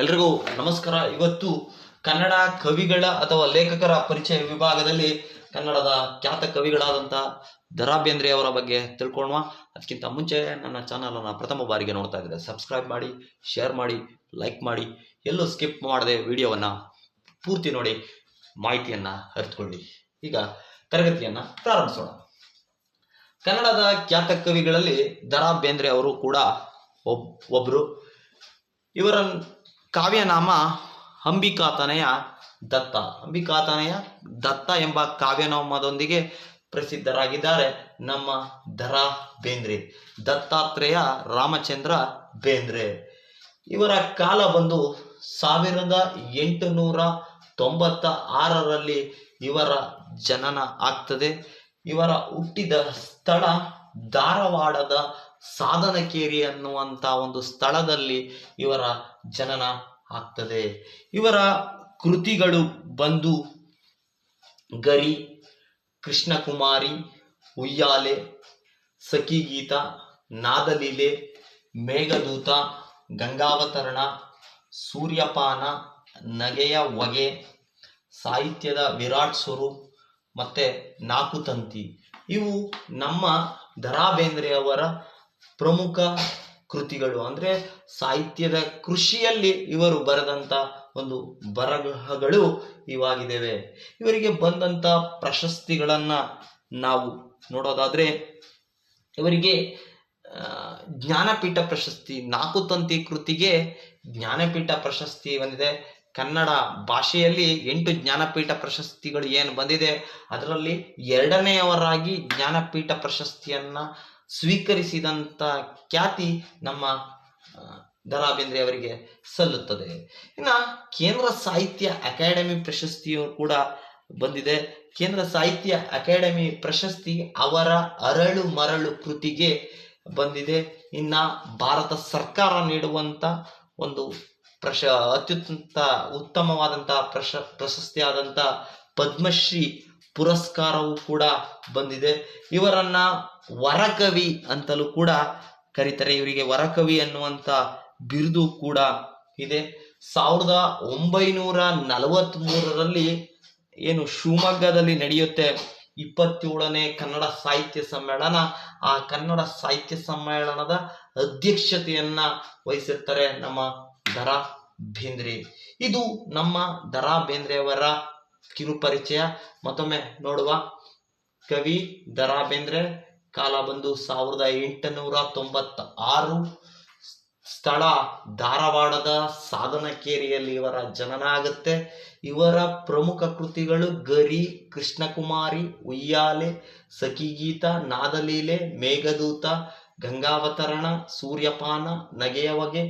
ಎಲ್ರಿಗೂ ನಮಸ್ಕಾರ. ಇವತ್ತು ಕನ್ನಡ ಕವಿಗಳ ಅಥವಾ ಲೇಖಕರ ಪರಿಚಯ ವಿಭಾಗದಲ್ಲಿ ಕನ್ನಡದ ಖ್ಯಾತ ಕವಿಗಳಾದಂಥ ದರಾ ಬೇಂದ್ರೆ ಅವರ ಬಗ್ಗೆ ತಿಳ್ಕೊಳ್ವ. ಅದಕ್ಕಿಂತ ಮುಂಚೆ ನನ್ನ ಚಾನಲನ್ನು ಪ್ರಥಮ ಬಾರಿಗೆ ನೋಡ್ತಾ ಇದ್ದರೆ ಸಬ್ಸ್ಕ್ರೈಬ್ ಮಾಡಿ ಶೇರ್ ಮಾಡಿ ಲೈಕ್ ಮಾಡಿ, ಎಲ್ಲೂ ಸ್ಕಿಪ್ ಮಾಡದೆ ವಿಡಿಯೋವನ್ನು ಪೂರ್ತಿ ನೋಡಿ ಮಾಹಿತಿಯನ್ನು ಅರಿತುಕೊಳ್ಳಿ. ಈಗ ತರಗತಿಯನ್ನು ಪ್ರಾರಂಭಿಸೋಣ. ಕನ್ನಡದ ಖ್ಯಾತ ಕವಿಗಳಲ್ಲಿ ದರಾ ಬೇಂದ್ರೆ ಅವರು ಕೂಡ ಒಬ್ ಒಬ್ಬರು ಇವರ ಕಾವ್ಯನಾಮ ಅಂಬಿಕಾತನಯ ದತ್ತ. ಅಂಬಿಕಾತನಯ ದತ್ತ ಎಂಬ ಕಾವ್ಯನಾಮದೊಂದಿಗೆ ಪ್ರಸಿದ್ಧರಾಗಿದ್ದಾರೆ ನಮ್ಮ ದರಾ ಬೇಂದ್ರೆ ದತ್ತಾತ್ರೇಯ ರಾಮಚಂದ್ರ ಬೇಂದ್ರೆ. ಇವರ ಕಾಲ ಬಂದು ಸಾವಿರದ ಎಂಟುನೂರ ತೊಂಬತ್ತ ಆರರಲ್ಲಿ ಇವರ ಜನನ ಆಗ್ತದೆ. ಇವರ ಹುಟ್ಟಿದ ಸ್ಥಳ ಧಾರವಾಡದ ಸಾಧನಕೇರಿ ಅನ್ನುವಂಥ ಒಂದು ಸ್ಥಳದಲ್ಲಿ ಇವರ ಜನನ ಆಗ್ತದೆ. ಇವರ ಕೃತಿಗಳು ಬಂದು ಗರಿ, ಕೃಷ್ಣಕುಮಾರಿ, ಉಯ್ಯಾಲೆ, ಸಖಿಗೀತ, ನಾದಲೀಲೆ, ಮೇಘದೂತ, ಗಂಗಾವತರಣ, ಸೂರ್ಯಪಾನ, ನಗೆಯ ಹೊಗೆ, ಸಾಹಿತ್ಯದ ವಿರಾಟ್ ಸ್ವರೂಪ್ ಮತ್ತು ನಾಕುತಂತಿ ಇವು ನಮ್ಮ ದ ಬೇಂದ್ರೆ ಅವರ ಪ್ರಮುಖ ಕೃತಿಗಳು ಅಂದರೆ ಸಾಹಿತ್ಯದ ಕೃಷಿಯಲ್ಲಿ ಇವರು ಬರೆದಂಥ ಒಂದು ಬರಹಗಳು ಇವಾಗಿದ್ದೇವೆ ಇವರಿಗೆ ಬಂದಂಥ ಪ್ರಶಸ್ತಿಗಳನ್ನು ನಾವು ನೋಡೋದಾದರೆ ಇವರಿಗೆ ಜ್ಞಾನಪೀಠ ಪ್ರಶಸ್ತಿ, ನಾಲ್ಕು ತಂತಿ ಕೃತಿಗೆ ಜ್ಞಾನಪೀಠ ಪ್ರಶಸ್ತಿ ಬಂದಿದೆ. ಕನ್ನಡ ಭಾಷೆಯಲ್ಲಿ ಎಂಟು ಜ್ಞಾನಪೀಠ ಪ್ರಶಸ್ತಿಗಳು ಏನು ಬಂದಿದೆ, ಅದರಲ್ಲಿ ಎರಡನೆಯವರಾಗಿ ಜ್ಞಾನಪೀಠ ಪ್ರಶಸ್ತಿಯನ್ನು ಸ್ವೀಕರಿಸಿದಂಥ ಖ್ಯಾತಿ ನಮ್ಮ ದ ದರಾ ಬೇಂದ್ರೆ ಅವರಿಗೆ ಸಲ್ಲುತ್ತದೆ. ಇನ್ನು ಕೇಂದ್ರ ಸಾಹಿತ್ಯ ಅಕಾಡೆಮಿ ಪ್ರಶಸ್ತಿಯು ಕೂಡ ಬಂದಿದೆ. ಕೇಂದ್ರ ಸಾಹಿತ್ಯ ಅಕಾಡೆಮಿ ಪ್ರಶಸ್ತಿ ಅವರ ಅರಳು ಮರಳು ಕೃತಿಗೆ ಬಂದಿದೆ. ಇನ್ನ ಭಾರತ ಸರ್ಕಾರ ನೀಡುವಂತ ಒಂದು ಪ್ರಶ ಅತ್ಯುತ್ತ ಉತ್ತಮವಾದಂತಹ ಪ್ರಶ ಪ್ರಶಸ್ತಿಯಾದಂಥ ಪದ್ಮಶ್ರೀ ಪುರಸ್ಕಾರವೂ ಕೂಡ ಬಂದಿದೆ. ಇವರನ್ನ ವರಕವಿ ಅಂತಲೂ ಕೂಡ ಕರೀತಾರೆ. ಇವರಿಗೆ ವರಕವಿ ಅನ್ನುವಂಥ ಬಿರುದು ಕೂಡ ಇದೆ. ಸಾವಿರದ ಒಂಬೈನೂರ ನಲವತ್ತ್ ಮೂರರಲ್ಲಿ ಏನು ಶಿವಮೊಗ್ಗದಲ್ಲಿ ನಡೆಯುತ್ತೆ ಇಪ್ಪತ್ತೇಳನೇ ಕನ್ನಡ ಸಾಹಿತ್ಯ ಸಮ್ಮೇಳನ. ಆ ಕನ್ನಡ ಸಾಹಿತ್ಯ ಸಮ್ಮೇಳನದ ಅಧ್ಯಕ್ಷತೆಯನ್ನ ವಹಿಸಿರ್ತಾರೆ ನಮ್ಮ ದರಾ ಬೇಂದ್ರೆ. ಇದು ನಮ್ಮ ದರಾ ಬೇಂದ್ರೆ ಅವರ ಕಿರುಪರಿಚಯ ಮತ್ತೊಮ್ಮೆ ನೋಡುವ ಕವಿ ದರಾ ಬೇಂದ್ರೆ ಕಾಲ ಬಂದು ಸಾವಿರದ ಎಂಟುನೂರ ತೊಂಬತ್ತ ಆರು ಸ್ಥಳ ಧಾರವಾಡದ ಸಾಧನಕೇರಿಯಲ್ಲಿ ಇವರ ಜನನ ಆಗುತ್ತೆ ಇವರ ಪ್ರಮುಖ ಕೃತಿಗಳು ಗರಿ, ಕೃಷ್ಣಕುಮಾರಿ ಉಯ್ಯಾಲೆ ಸಖಿಗೀತ, ನಾದಲೀಲೆ, ಮೇಘದೂತ ಗಂಗಾವತರಣ, ಸೂರ್ಯಪಾನ ನಗೆಯ ಹೊಗೆ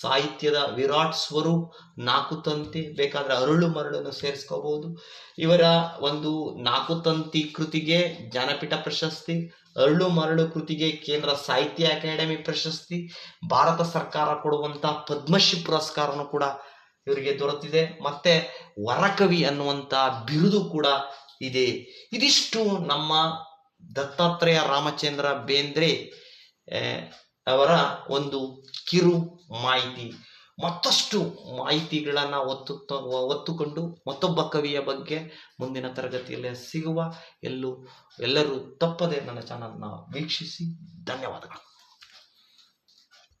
ಸಾಹಿತ್ಯದ ವಿರಾಟ್ ಸ್ವರೂಪ್ ನಾಕುತಂತಿ ಬೇಕಾದ್ರೆ ಅರಳು ಮರಳನ್ನು ಸೇರಿಸ್ಕೋಬಹುದು. ಇವರ ಒಂದು ನಾಕುತಂತಿ ಕೃತಿಗೆ ಜ್ಞಾನಪೀಠ ಪ್ರಶಸ್ತಿ, ಅರಳು ಮರಳು ಕೃತಿಗೆ ಕೇಂದ್ರ ಸಾಹಿತ್ಯ ಅಕಾಡೆಮಿ ಪ್ರಶಸ್ತಿ, ಭಾರತ ಸರ್ಕಾರ ಕೊಡುವಂತ ಪದ್ಮಶ್ರೀ ಪುರಸ್ಕಾರನು ಕೂಡ ಇವರಿಗೆ ದೊರೆತಿದೆ. ಮತ್ತೆ ವರಕವಿ ಅನ್ನುವಂತ ಬಿರುದು ಕೂಡ ಇದೆ. ಇದಿಷ್ಟು ನಮ್ಮ ದತ್ತಾತ್ರೇಯ ರಾಮಚಂದ್ರ ಬೇಂದ್ರೆ ಅವರ ಒಂದು ಕಿರು ಮಾಹಿತಿ. ಮತ್ತಷ್ಟು ಮಾಹಿತಿಗಳನ್ನು ಒತ್ತು, ಒತ್ತುಕೊಂಡು ಮತ್ತೊಬ್ಬ ಕವಿಯ ಬಗ್ಗೆ ಮುಂದಿನ ತರಗತಿಯಲ್ಲಿ ಸಿಗುವ ಎಲ್ಲೂ, ಎಲ್ಲರೂ ತಪ್ಪದೆ ನನ್ನ ಚಾನಲ್ನ ವೀಕ್ಷಿಸಿ. ಧನ್ಯವಾದಗಳು.